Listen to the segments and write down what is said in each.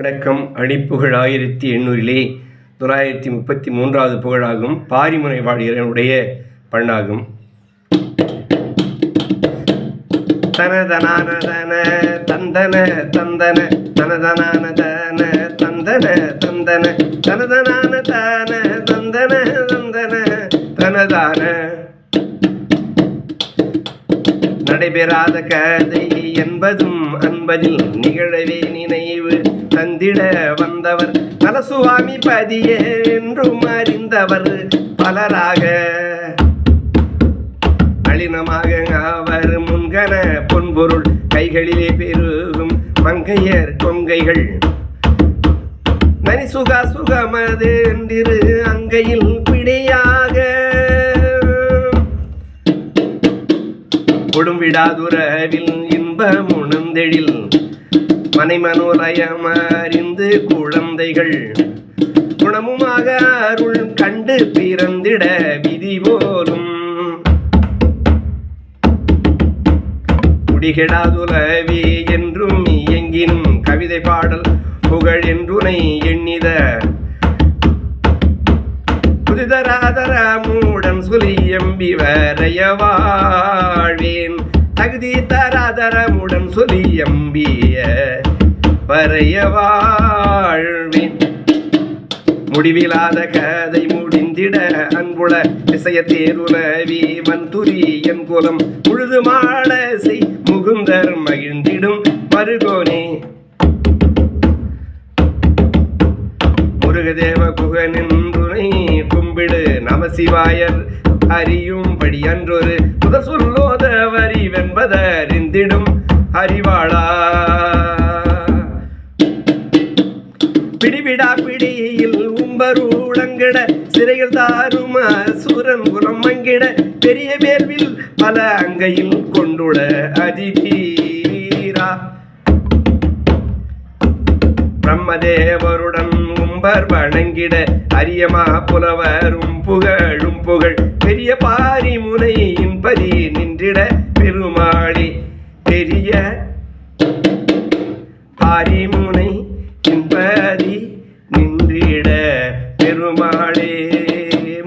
வணக்கம் அடிப்புகழ் ஆயிரத்தி எண்ணூறிலே தொள்ளாயிரத்தி முப்பத்தி மூன்றாவது புகழாகும் பாரிமுனை வாழியனுடைய பண்ணாகும். தனதனானதன தந்தன தந்தன தனதனானதன தந்தன தந்தன தனதனான தன தந்தன தந்தன தனதான நடைபெறாத கதை என்பதும் அன்பதில் நிகழவே நினைவு. தந்திட வந்தவர் நலசுவாமி பதியே என்றும் அறிந்தவர் பலராக. நளினமாக அவர் முன்கன பொன்பொருள் கைகளிலே பெருகும் மங்கையர் கொங்கைகள். நனி சுகா சுகமது என்றிரு அங்கையில் பிடியாக கொடும்பிடாதுறவில் இன்பம் உணர்ந்தெழில் மனைமனோலயம் அறிந்து குழந்தைகள். குணமுமாக அருள் கண்டு பிறந்திட விதி போலும். குடிகெடாதுலவி என்றும் இயங்கினும் கவிதை பாடல் புகழ் என்றுனை எண்ணித. புதிதராதர மூடன் சுலி எம்பி வரைய வாழ்வேன் தகுதி தராதரமுடன் சொல்லி பறைய வாழ்வின் வாழ்வேன் முடிவிலாத கதை முடிந்திட அன்புள இசைய தேருலவி மந்துரி என் குலம் முழுது மாட முகுந்தர் மகிழ்ந்திடும் மருகோனே. முருகதேவ குகனின் துணை கும்பிடு நமசிவாயர் அறியும்படி அன்றொரு முதல் சொல்லும் உம்பருளங்கிட சிறையில் தாரும் சூரன் குலம் மங்கிட பெரிய வேர்வில் பல அங்கையில் கொண்டுட அதிதீரா. பிரம்மதேவருடன் உம்பர் வணங்கிட அரியமா புலவரும் புகழும் புகழ் பெரிய பாரி முனையின் பதி நின்றிட பெருமாளி பெரிய பாரிமுனை இன்பதி நின்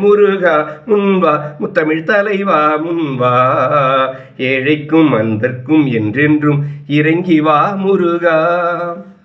முருகா முன்வா முத்தமிழ் தலைவா முன்வா ஏழைக்கும் அன்பர்க்கும் என்றென்றும் இறங்கி வா முருகா.